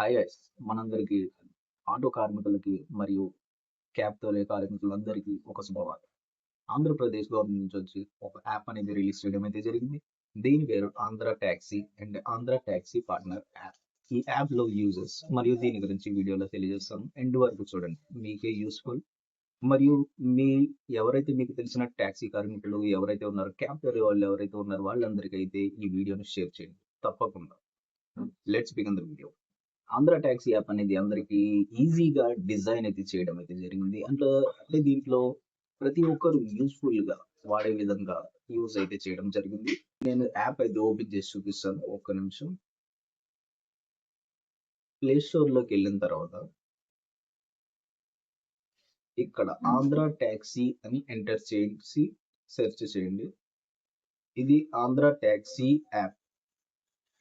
Hi మనందరికి మనందరికీ auto కార్మికులకి మరియు క్యాబ్ తోలే కార్మికులందరికీ ఒక శుభవార్త. ఆంధ్రప్రదేశ్ గవర్నమెంట్ నుంచి వచ్చి ఒక యాప్ అనేది రిలీజ్ చేయడం అయితే జరిగింది. దీని పేరు Andhra taxi and Andhra taxi partner app. ఈ యాప్లో యూజెస్ మరియు దీని గురించి వీడియోలో తెలియజేస్తాను. ఎండ్ వరకు చూడండి. మీకే యూస్ఫుల్. మరియు మీ ఎవరైతే మీకు తెలిసిన ట్యాక్సీ కార్మికులు ఎవరైతే ఉన్నారో క్యాబ్ తోలే వాళ్ళు ఎవరైతే ఉన్నారో వాళ్ళందరికీ అయితే ఈ వీడియోని షేర్ చేయండి. తప్పకుండా. Let's begin the video Andhra taxi app అనేది అందరికి ఈజీగా డిజైన్ అయితే చేయడం అయితే జరిగింది. అందులో అంటే దీంట్లో ప్రతి ఒక్కరు యూస్ఫుల్గా వాడే విధంగా యూజ్ అయితే చేయడం జరిగింది. నేను యాప్ అయితే ఓపెన్ చేసి చూపిస్తాను. ఒక్క నిమిషం. ప్లే లోకి వెళ్ళిన తర్వాత ఇక్కడ ఆంధ్ర ట్యాక్సీ అని ఎంటర్ చేసి సెర్చ్ చేయండి. ఇది ఆంధ్ర ట్యాక్సీ యాప్.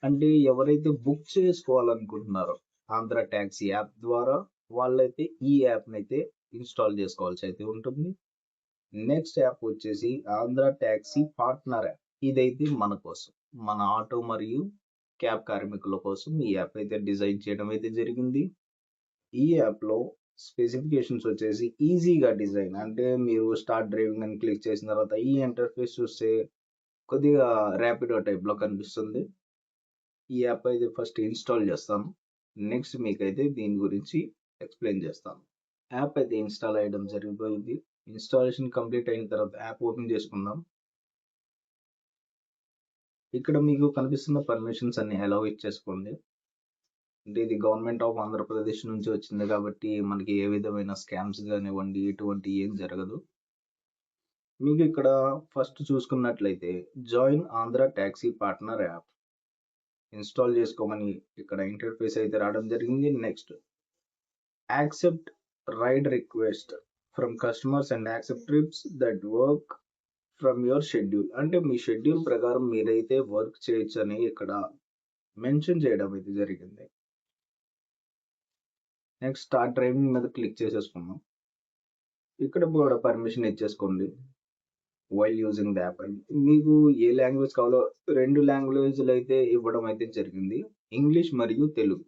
అంటే ఎవరైతే బుక్ చేసుకోవాలనుకుంటున్నారో ఆంధ్ర ట్యాక్సీ యాప్ ద్వారా వాళ్ళైతే ఈ యాప్ని అయితే ఇన్స్టాల్ చేసుకోవాల్సి అయితే ఉంటుంది. నెక్స్ట్ యాప్ వచ్చేసి ఆంధ్ర ట్యాక్సీ పార్ట్నర్ యాప్. ఇదైతే మన కోసం మన ఆటో మరియు క్యాబ్ కార్మికుల కోసం ఈ యాప్ అయితే డిజైన్ చేయడం అయితే జరిగింది. ఈ యాప్లో స్పెసిఫికేషన్స్ వచ్చేసి ఈజీగా డిజైన్ అంటే మీరు స్టార్ట్ డ్రైవింగ్ అని క్లిక్ చేసిన తర్వాత ఈ ఇంటర్ఫేస్ చూస్తే కొద్దిగా ర్యాపిడో టైప్లో కనిపిస్తుంది. ఈ యాప్ అయితే ఫస్ట్ ఇన్స్టాల్ చేస్తాను. నెక్స్ట్ మీకైతే దీని గురించి ఎక్స్ప్లెయిన్ చేస్తాను. యాప్ అయితే ఇన్స్టాల్ అయ్యడం జరిగిపోయింది. ఇన్స్టాలేషన్ కంప్లీట్ అయిన తర్వాత యాప్ ఓపెన్ చేసుకుందాం. ఇక్కడ మీకు కనిపిస్తున్న పర్మిషన్స్ అన్ని అలౌ ఇచ్చేసుకోండి. అంటే ఇది గవర్నమెంట్ ఆఫ్ ఆంధ్రప్రదేశ్ నుంచి వచ్చింది కాబట్టి మనకి ఏ విధమైన స్కామ్స్ కానివ్వండి ఎటువంటి ఏం జరగదు. మీకు ఇక్కడ ఫస్ట్ చూసుకున్నట్లయితే join Andhra taxi partner app install చేసుకోమని ఇక్కడ ఇంటర్ఫేస్ అయితే రావడం జరిగింది. Next accept ride request from customers and accept trips that work from your schedule. అంటే మీ షెడ్యూల్ ప్రకారం మీరైతే వర్క్ చేయొచ్చు అని ఇక్కడ మెన్షన్ చేయడం అయితే జరిగింది. నెక్స్ట్ స్టార్ట్ డ్రైవింగ్ మీద క్లిక్ చేసేసుకున్నాం ఇక్కడ కూడా పర్మిషన్ ఇచ్చేసుకోండి. వైల్ యూజింగ్ ద యాప్ అని మీకు ఏ లాంగ్వేజ్ కావాలో రెండు లాంగ్వేజ్లు అయితే ఇవ్వడం అయితే జరిగింది. ఇంగ్లీష్ మరియు తెలుగు.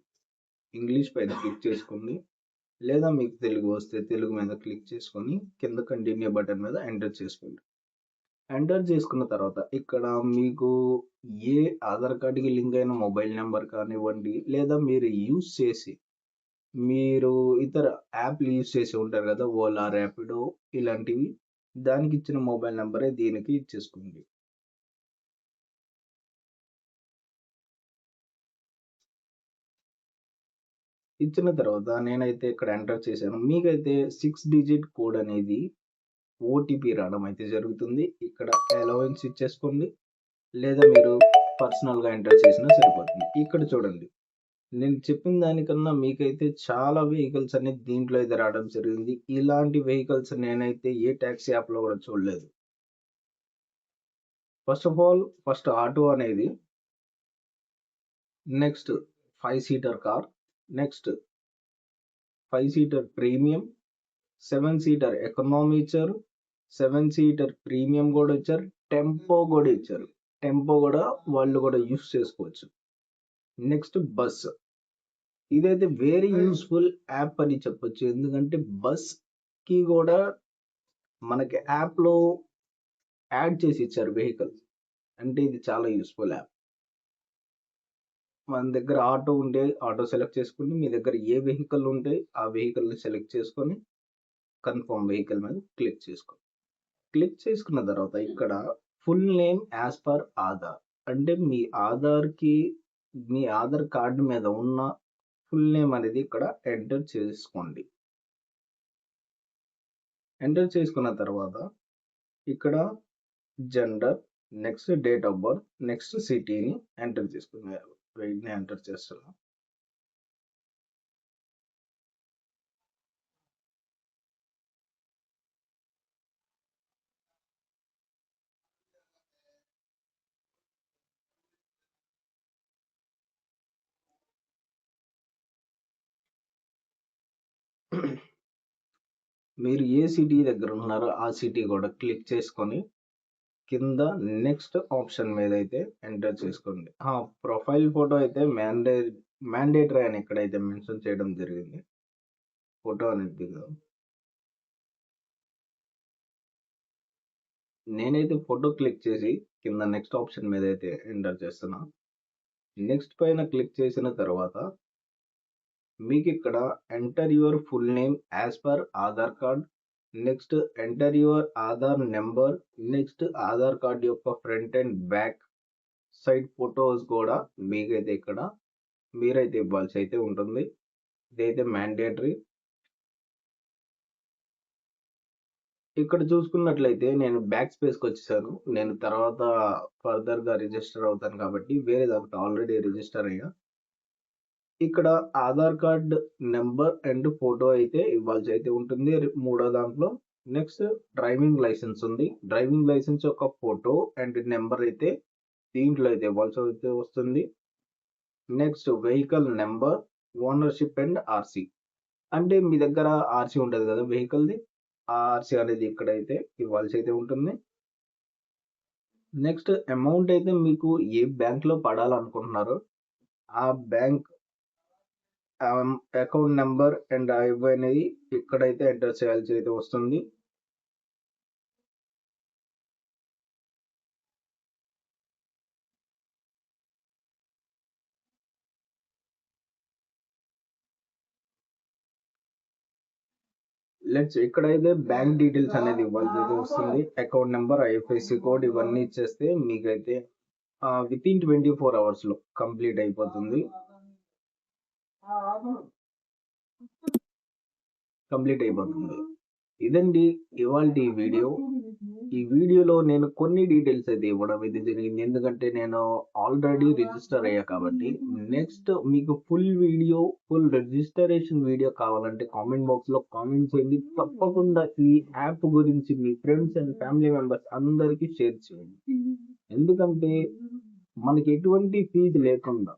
ఇంగ్లీష్ పైన క్లిక్ చేసుకోండి లేదా మీకు తెలుగు వస్తే తెలుగు మీద క్లిక్ చేసుకొని కింద కంటిన్యూ బటన్ మీద ఎంటర్ చేసుకోండి. ఎంటర్ చేసుకున్న తర్వాత ఇక్కడ మీకు ఏ ఆధార్ కార్డుకి లింక్ అయిన మొబైల్ నెంబర్ కానివ్వండి లేదా మీరు యూజ్ చేసి మీరు ఇతర యాప్లు యూజ్ చేసి ఉంటారు కదా ఓలా ర్యాపిడో ఇలాంటివి దానికి ఇచ్చిన మొబైల్ నెంబరే దీనికి ఇచ్చేసుకోండి ఇచ్చిన తర్వాత నేనైతే ఇక్కడ ఎంటర్ చేశాను. మీకైతే సిక్స్ డిజిట్ కోడ్ అనేది ఓటీపీ రావడం అయితే జరుగుతుంది. ఇక్కడ అలవెన్స్ ఇచ్చేసుకోండి. లేదా మీరు పర్సనల్గా ఎంటర్ చేసినా సరిపోతుంది. ఇక్కడ చూడండి. నేను చెప్పిన దానికన్నా మీకైతే చాలా వెహికల్స్ అనేది దీంట్లో అయితే రావడం జరిగింది. ఇలాంటి వెహికల్స్ నేనైతే ఏ ట్యాక్సీ యాప్లో కూడా చూడలేదు. First of all first auto అనేది next five seater car next five seater premium seven seater economy ఇచ్చారు సెవెన్ సీటర్ ప్రీమియం కూడా ఇచ్చారు టెంపో కూడా ఇచ్చారు. టెంపో కూడా వాళ్ళు కూడా యూస్ చేసుకోవచ్చు. Next bus. ఇదైతే వెరీ యూస్ఫుల్ యాప్ అని చెప్పొచ్చు. ఎందుకంటే బస్కి కూడా మనకి యాప్లో యాడ్ చేసి ఇచ్చారు వెహికల్ అంటే ఇది చాలా యూస్ఫుల్ యాప్ మన దగ్గర ఆటో ఉంటే ఆటో సెలెక్ట్ చేసుకుని మీ దగ్గర ఏ వెహికల్ ఉంటే ఆ వెహికల్ని సెలెక్ట్ చేసుకొని కన్ఫర్మ్ వెహికల్ మీద క్లిక్ చేసుకోండి క్లిక్ చేసుకున్న తర్వాత ఇక్కడ full name as per Aadhaar అంటే మీ ఆధార్కి మీ ఆధార్ కార్డు మీద ఉన్న ఫుల్ నేమ్ అనేది ఇక్కడ ఎంటర్ చేసుకోండి. ఎంటర్ చేసుకున్న తర్వాత ఇక్కడ gender next date of birth next సిటీని ఎంటర్ చేసుకున్నారు వెయిట్ని ఎంటర్ చేస్తున్నాం. మీరు ఏ సిటీ దగ్గర ఉన్నారో ఆ సిటీ కూడా క్లిక్ చేసుకొని కింద నెక్స్ట్ ఆప్షన్ మీద అయితే ఎంటర్ చేసుకోండి. ప్రొఫైల్ ఫోటో అయితే మ్యాండే మ్యాండేటరీ అని ఇక్కడైతే మెన్షన్ చేయడం జరిగింది. ఫోటో అనేది దిగుదాం. నేనైతే ఫోటో క్లిక్ చేసి కింద నెక్స్ట్ ఆప్షన్ మీద అయితే ఎంటర్ చేస్తున్నా. నెక్స్ట్ పైన క్లిక్ చేసిన తర్వాత మీకు ఇక్కడ enter your full name as per Aadhaar card next enter your Aadhaar number next Aadhaar card యొక్క front and back side photos కూడా మీకైతే ఇక్కడ మీరైతే ఇవ్వాల్సి అయితే ఉంటుంది. ఇదైతే మ్యాండేటరీ ఇక్కడ చూసుకున్నట్లయితే నేను బ్యాక్ స్పేస్కి వచ్చేసాను. నేను తర్వాత ఫర్దర్గా రిజిస్టర్ అవుతాను కాబట్టి వేరే దానికి ఆల్రెడీ రిజిస్టర్ అయ్యా. ఇక్కడ Aadhaar card number and photo అయితే ఇవ్వాల్సి అయితే ఉంటుంది. మూడో దాంట్లో నెక్స్ట్ డ్రైవింగ్ లైసెన్స్ ఉంది. డ్రైవింగ్ లైసెన్స్ యొక్క ఫోటో అండ్ నెంబర్ అయితే దీంట్లో అయితే ఇవ్వాల్సి అయితే వస్తుంది. Next vehicle number ownership and RC అంటే మీ దగ్గర ఆర్సీ ఉంటుంది కదా వెహికల్ది? ఆ ఆర్సీ అనేది ఇక్కడైతే ఇవ్వాల్సి అయితే ఉంటుంది. నెక్స్ట్ అమౌంట్ అయితే మీకు ఏ బ్యాంక్లో పడాలనుకుంటున్నారో ఆ బ్యాంక్ అకౌంట్ నెంబర్ అండ్ ఇవి అనేది ఇక్కడైతే ఎంటర్ చేయాల్సి అయితే వస్తుంది. లెట్స్ ఇక్కడైతే బ్యాంక్ డీటెయిల్స్ అనేది ఇవ్వాల్సి అయితే వస్తుంది. అకౌంట్ నెంబర్ ఐఎఫ్ఎస్సి కోడ్ ఇవన్నీ ఇచ్చేస్తే మీకైతే విత్ ఇన్ ట్వంటీ ఫోర్ అవర్స్లో కంప్లీట్ అయిపోతుంది. కంప్లీట్ అయిపోతుంది. ఇదండి ఇవాళ వీడియో. ఈ వీడియోలో నేను కొన్ని డీటెయిల్స్ అయితే ఇవ్వడం అయితే జరిగింది. ఎందుకంటే నేను ఆల్రెడీ రిజిస్టర్ అయ్యా కాబట్టి నెక్స్ట్ మీకు full video full registration video కావాలంటే కామెంట్ బాక్స్లో కామెంట్ చేయండి. తప్పకుండా ఈ యాప్ గురించి మీ ఫ్రెండ్స్ అండ్ ఫ్యామిలీ మెంబర్స్ అందరికీ షేర్ చేయండి. ఎందుకంటే మనకి ఎటువంటి ఫీజు లేకుండా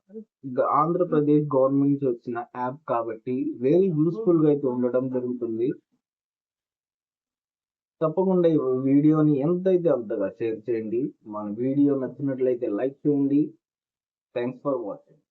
ఆంధ్రప్రదేశ్ గవర్నమెంట్ వచ్చిన యాప్ కాబట్టి వెరీ యూస్ఫుల్గా అయితే ఉండడం జరుగుతుంది. తప్పకుండా ఈ వీడియోని ఎంతైతే అంతగా షేర్ చేయండి మన వీడియో నచ్చినట్లయితే లైక్ చేయండి. Thanks for watching